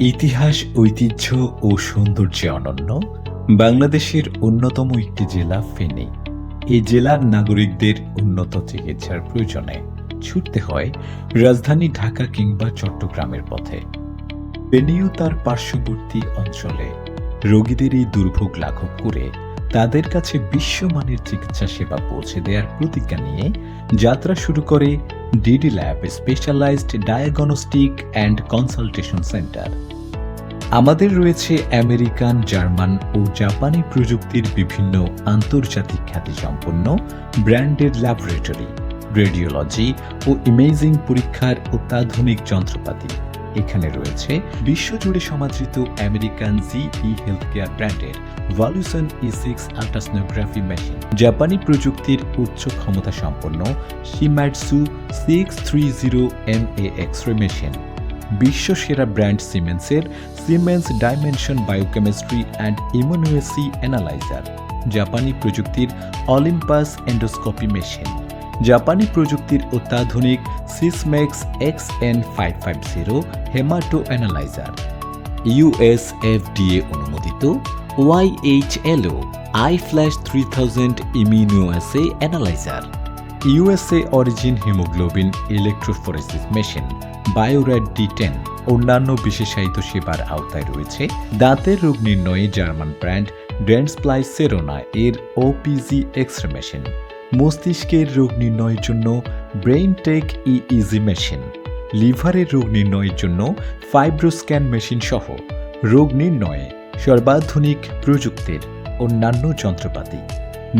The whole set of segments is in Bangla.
ইতিহাস, ঐতিহ্য ও সৌন্দর্যে অনন্য। বাংলাদেশের অন্যতম একটি জেলা ফেনী। এই জেলার নাগরিকদের উন্নত চিকিৎসার প্রয়োজনে ছুটতে হয় রাজধানী ঢাকা কিংবা চট্টগ্রামের পথে। ফেনীও তার পার্শ্ববর্তী অঞ্চলে রোগীদের এই দুর্ভোগ লাঘব করে তাদের কাছে বিশ্বমানের চিকিৎসা সেবা পৌঁছে দেওয়ার প্রতিজ্ঞা নিয়ে যাত্রা শুরু করে DD lab specialised diagnostic and consultation centre. আমাদের রয়েছে আমেরিকান, জার্মান ও জাপানি প্রযুক্তির বিভিন্ন আন্তর্জাতিক খ্যাতিসম্পন্ন ব্র্যান্ডেড ল্যাবরেটরি, রেডিওলজি ও ইমেজিং পরীক্ষার অত্যাধুনিক যন্ত্রপাতি। এখানে রয়েছে বিশ্বজুড়ে সমাদৃত আমেরিকান জিই হেলথ কেয়ার ব্র্যান্ডের Voluson E six ultrasonography machine জাপানি প্রযুক্তির উচ্চ ক্ষমতা সম্পন্ন Shimadzu six three zero M A X ray machine বিশ্বসেরা brand সিমেন্সের Siemens dimension biochemistry and immunoassay analyser জাপানি প্রযুক্তির অলিম্পাস এন্ডোস্কোপি মেশিন জাপানি প্রযুক্তির অত্যাধুনিক Sysmex X N five five zero haemato analyser USFDA অনুমোদিত YHLO i flash three thousand immunoassay analyser USA origin haemoglobin electrophoresis machine BioRad D ten অন্যান্য বিশেষায়িত সেবার আওতায় রয়েছে। দাঁতের রোগ নির্ণয়ে জার্মান ব্র্যান্ড ডেন্সপ্লাই সেরোনা এর ওপিজি এক্স রে মেশিন মস্তিষ্কের রোগ নির্ণয়ের জন্য ব্রেইন টেক ইজি মেশিন, লিভারের রোগ নির্ণয়ের জন্য ফাইব্রোস্ক্যান মেশিন সহ রোগ নির্ণয়ে সর্বাধুনিক প্রযুক্তির অন্যান্য যন্ত্রপাতি।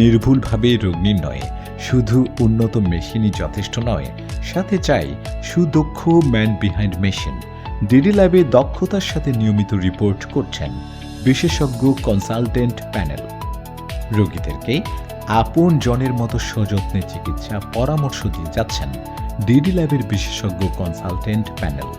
নির্ভুলভাবে রোগ নির্ণয়ে শুধু উন্নত মেশিনই যথেষ্ট নয়, সাথে চাই সুদক্ষ ম্যান বিহাইন্ড মেশিন। ডিডি ল্যাবে দক্ষতার সাথে নিয়মিত রিপোর্ট করছেন বিশেষজ্ঞ কনসালটেন্ট প্যানেল। রোগীদেরকে আপন জনের মতো সযত্নে চিকিৎসা পরামর্শ দিয়ে যাচ্ছেন ডিডি ল্যাবের বিশেষজ্ঞ কনসালটেন্ট প্যানেল।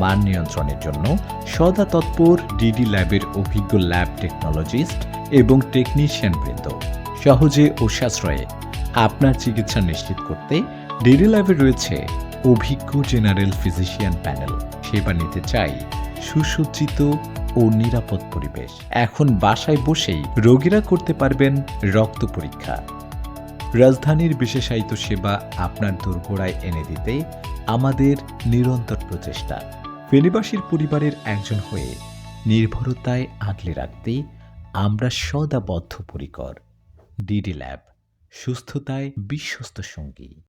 মান নিয়ন্ত্রণের জন্য সদা তৎপর ডিডি ল্যাবের অভিজ্ঞ ল্যাব টেকনোলজিস্ট এবং টেকনিশিয়ান বৃন্দ। সহজে ও সাশ্রয়ে আপনার চিকিৎসা নিশ্চিত করতে ডিডি ল্যাবে রয়েছে অভিজ্ঞ জেনারেল ফিজিশিয়ান প্যানেল সেবা নিতে চাই সুসজ্জিত ও নিরাপদ পরিবেশ। এখন বাসায় বসেই রোগীরা করতে পারবেন রক্ত পরীক্ষা। রাজধানীর বিশেষায়িত সেবা আপনার দোরগোড়ায় এনে দিতে আমাদের নিরন্তর প্রচেষ্টা। ফেনীবাসীর পরিবারের একজন হয়ে নির্ভরতায় আগলে রাখতে আমরা সদা বদ্ধপরিকর ডিডি ল্যাব সুস্থতায় বিশ্বস্ত সঙ্গী।